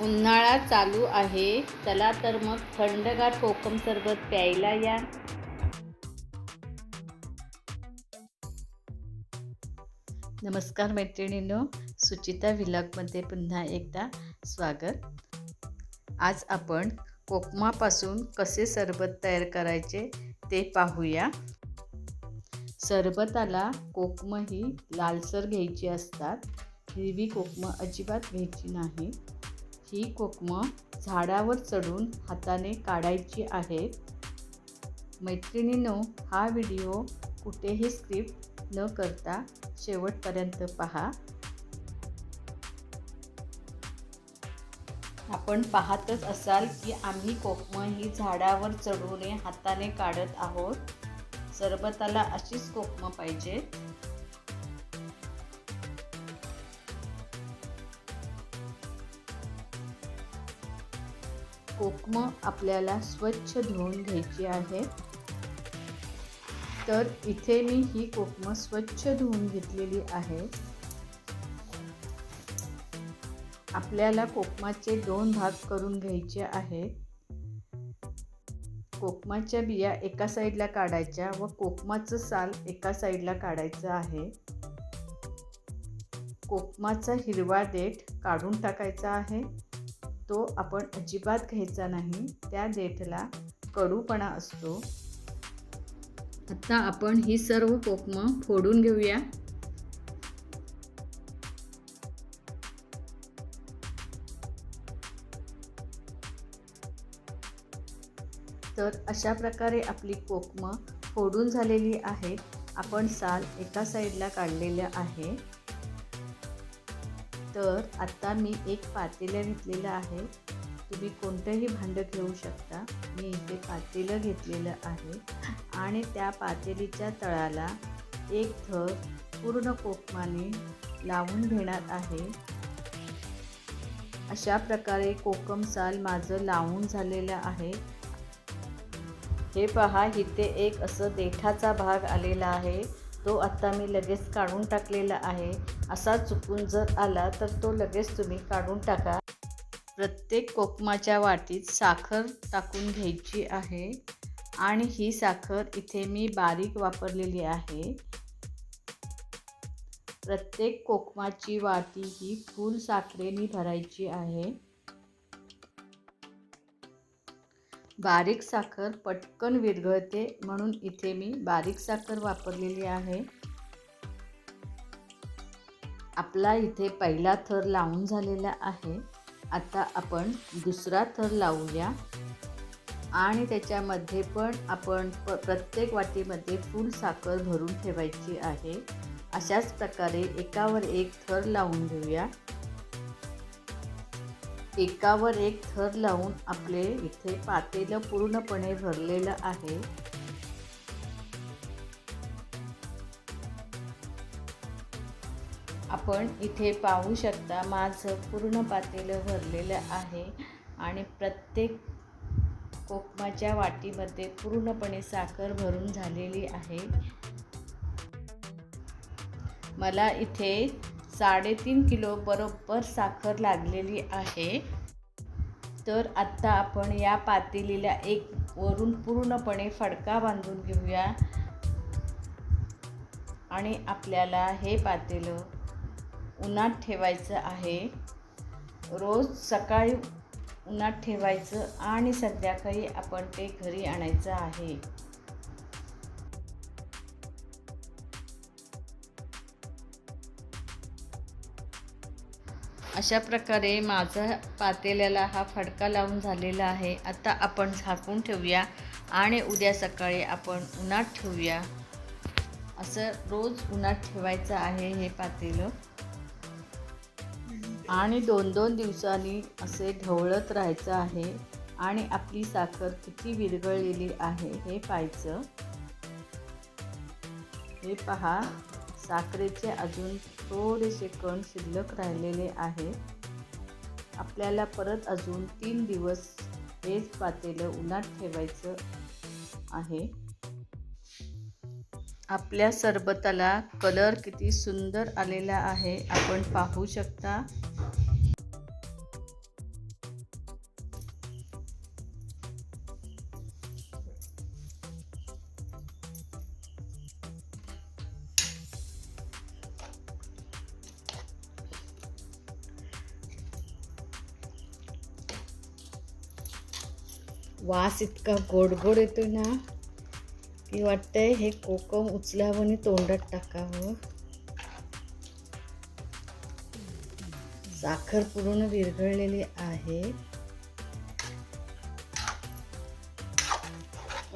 उन्हाळा चालू आहे. चला तर मग थंडगार कोकम सरबत प्यायला या. नमस्कार मैत्रिणींनो सुचिता विलागमध्ये पुन्हा एकदा स्वागत. आज आपण कोकमापासून कसे सरबत तयार करायचे ते पाहूया. सरबताला कोकम ही लालसर घ्यायची असतात. हिरवी कोकम अजिबात घ्यायची नाही. ही कोकमं झाडावर चढून हाताने काढायची आहेत. मैत्रिणीनो हा व्हिडिओ कुठेही स्क्रिप्ट न करता शेवटपर्यंत पहा. आपण पाहतच असाल की आम्ही कोकमं ही झाडावर चढूने हाताने काढत आहोत. सरबताला अशीच कोकमं पाहिजे कोकमं आपल्याला स्वच्छ धुवून घ्यायची आहे. तर इथे मी ही कोकमं स्वच्छ धुवून घेतलेली आहे. आपल्याला कोकमाचे दोन भाग करून घ्यायचे आहेत कोकमाच्या बिया एका साईडला काढायच्या व कोकमाचं साल एका साईडला काढायचं आहे. कोकमाचा हिरवा देठ काढून टाकायचा आहे. तो आपण अजिबात घ्यायचा नाही. त्या देठला कडूपणा असतो. आता आपण ही सर्व कोकमं फोडून घेऊया. तर अशा प्रकारे आपली कोकमं फोडून झालेली आहे आपण साल एका साईडला काढलेल्या आहे. तर आता मी एक पातेलं घेतलेलं आहे. तुम्ही कोणतंही भांडं घेऊ शकता. मी इथे पातेलं घेतलेलं आहे. आणि त्या पातेलीच्या तळाला एक थर पूर्ण कोकमाने लावून घेणार आहे. अशा प्रकारे कोकम साल माझं लावून झालेलं आहे. हे पहा इथे एक असं देठाचा भाग आलेला आहे. तो आत्ता मी लगेच काढून टाकलेला आहे. असा चुकून जर आला तर तो लगेच तुम्ही काढून टाका. प्रत्येक कोकमाच्या वाटीत साखर टाकून घ्यायची आहे. आणि ही साखर इथे मी बारीक वापरलेली आहे. प्रत्येक कोकमाची वाटी ही फुल साखरेने भरायची आहे. बारीक साखर पटकन विरघळते म्हणून इथे मी बारीक साखर वापरलेली आहे. आपला इथे पहिला थर लावून झालेला आहे. आता आपण दुसरा थर लावूया. आणि त्याच्यामध्ये पण आपण प प्रत्येक वाटीमध्ये फुल साखर भरून ठेवायची आहे. अशाच प्रकारे एकावर एक थर लावून घेऊया. एकावर एक थर लावून आपले इथे पातेलं पूर्णपणे भरलेलं आहे. आपण इथे पाहू शकता माझं पूर्ण पातेलं भरलेलं आहे आणि प्रत्येक कोकमाच्या वाटीमध्ये पूर्णपणे साखर भरून झालेली आहे. मला इथे साडेतीन किलो बरोबर साखर लागलेली आहे. तर आत्ता आपण या पातेलीला एक वरून पूर्णपणे फडका बांधून घेऊया. आणि आपल्याला हे पातेलं उन्हात ठेवायचं आहे. रोज सकाळी उन्हात ठेवायचं आणि संध्याकाळी आपण ते घरी आणायचं आहे. अशा प्रकारे माझा पातेल्याला हा फडका लावून झालेला आहे. आता आपण झाकून ठेवूया आणि उद्या सकाळी आपण उन्हात ठेवूया. असं रोज उन्हात ठेवायचं आहे हे पातेलं. आणि दोन दोन दिवसांनी असे ढवळत राहायचं आहे आणि आपली साखर किती विरघळलेली आहे हे पाहायचं. हे पहा साखरेचे अजून थोडेसे कण शिल्लक राहिलेले आहे. आपल्याला परत अजून तीन दिवस हेच पातेलं उन्हात ठेवायचं आहे. आपल्या सरबताला कलर किती सुंदर आलेला आहे आपण पाहू शकता. वास इतका गोड गोड येतो ना की वाटतंय हे कोकम उचलावं आणि तोंडात टाकावं. साखर पूर्ण विरघळलेली आहे.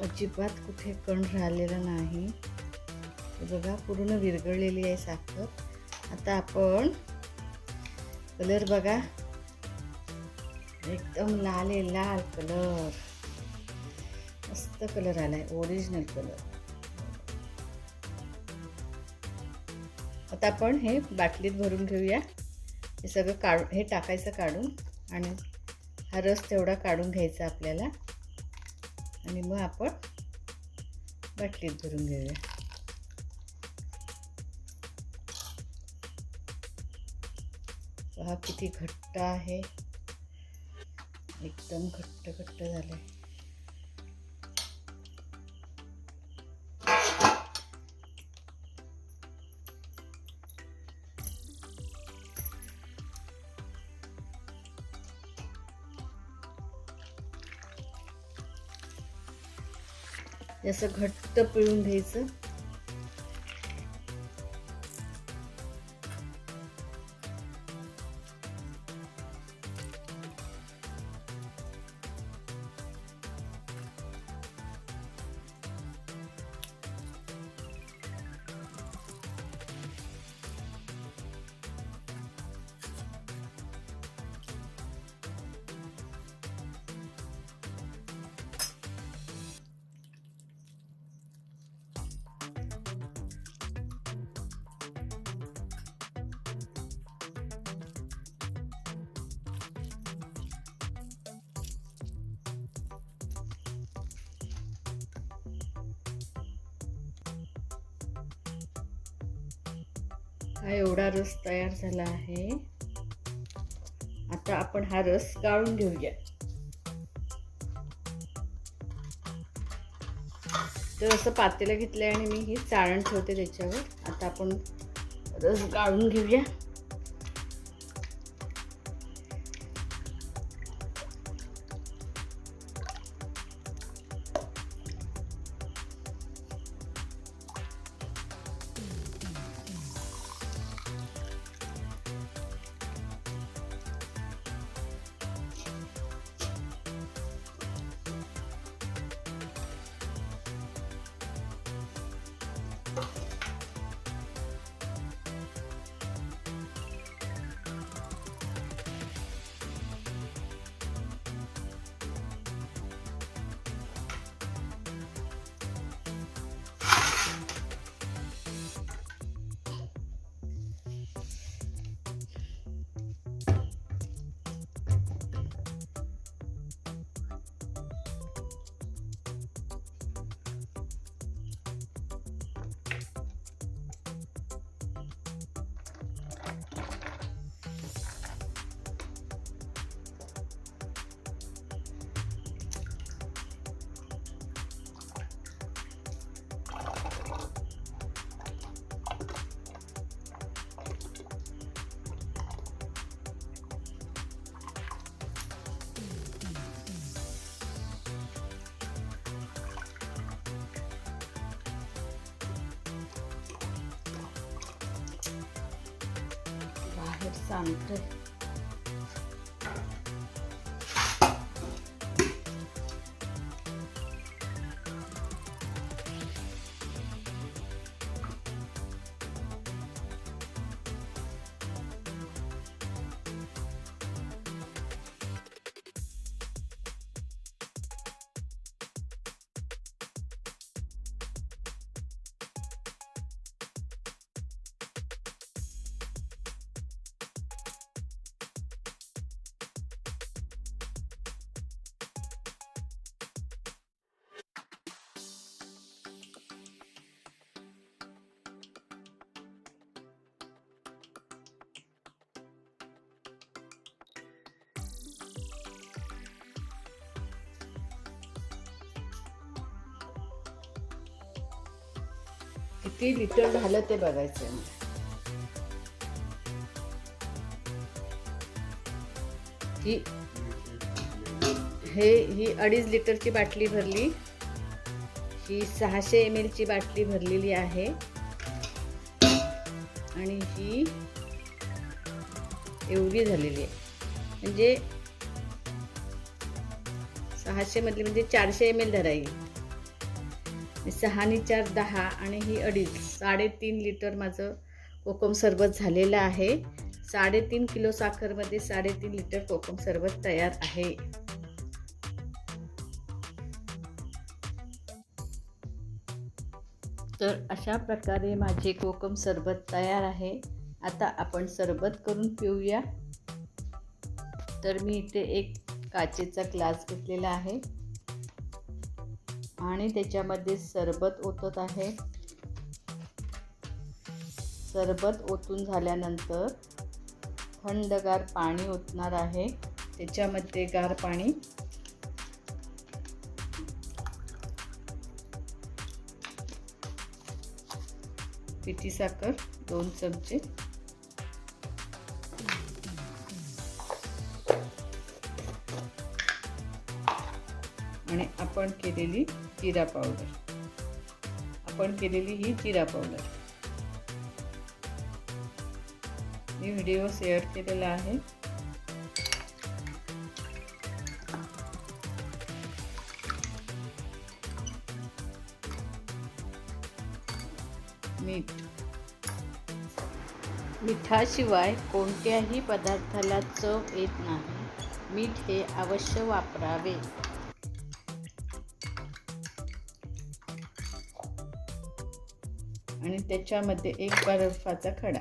अजिबात कुठे कण राहिलेला नाही. बघा पूर्ण विरघळलेली आहे साखर. आता आपण कलर बघा. एकदम लाल आहे लाल कलर. मस्त कलर आलाय ओरिजिनल कलर. आता आपण हे बाटलीत भरून घेऊया. हे सगळं काढू हे टाकायचं काढून आणि हा रस तेवढा काढून घ्यायचा आपल्याला. आणि मग आपण बाटलीत भरून घेऊया. पहा किती घट्ट आहे. एकदम घट्ट घट्ट झालं आहे असं घट्ट पिळून घ्यायचं. हा एवढा रस तयार झाला आहे. आता आपण हा रस गाळून घेऊया. तर असं पातेलं घेतलंय आणि मी ही चाळण ठेवते त्याच्यावर. आता आपण रस गाळून घेऊया. Interessante. किती लिटर झालं ते बघायचं ही हे ही अडीच लिटरची बाटली भरली. ही सहाशे एम एलची बाटली भरलेली आहे. आणि ही एवढी झालेली आहे. म्हणजे सहाशे मधली म्हणजे चारशे एम एल धरायची सहानी चार दहा आणि ही अडीच. साडेतीन लिटर माझं कोकम सरबत झालेलं आहे. साडेतीन किलो साखरमध्ये साडेतीन लिटर कोकम सरबत तयार आहे. तर अशा प्रकारे माझे कोकम सरबत तयार आहे. आता आपण सरबत करून पिऊया. तर मी इथे एक काचेचा ग्लास घेतलेला आहे. आणि त्याच्यामध्ये सरबत ओतत आहे. सरबत ओतून झाल्यानंतर थंडगार पाणी ओतणार आहे. त्याच्यामध्ये गार पाणी. पिठी साखर दोन चमचे. आपण केलेली जिरा पावडर आपण केलेली ही जिरा पावडर मी व्हिडिओ शेअर केलेला आहे. मीठ. मिठाशिवाय कोणत्याही पदार्थाला चव येत नाही. मीठ हे अवश्य वापरावे. त्याच्यामध्ये एक बर्फाचा खडा.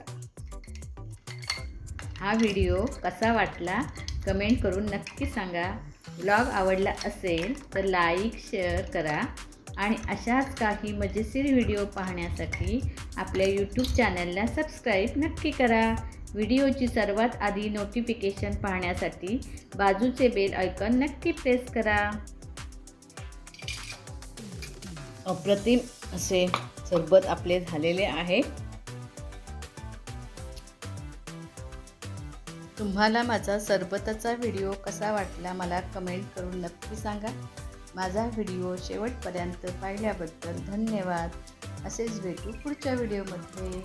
हा व्हिडिओ कसा वाटला कमेंट करून नक्की सांगा. ब्लॉग आवडला असेल तर लाईक शेअर करा आणि अशाच काही मजेशीर व्हिडिओ पाहण्यासाठी आपल्या यूट्यूब चॅनलला सबस्क्राईब नक्की करा. व्हिडिओची सर्वात आधी नोटिफिकेशन पाहण्यासाठी बाजूचे बेल आयकॉन नक्की प्रेस करा. अप्रतिम असे सरबत आपले झालेले आहे. तुम्हाला माझा सरबताचा व्हिडिओ कसा वाटला मला कमेंट करून नक्की सांगा. माझा व्हिडिओ शेवटपर्यंत पाहिल्याबद्दल धन्यवाद. असेच भेटू पुढच्या व्हिडिओमध्ये.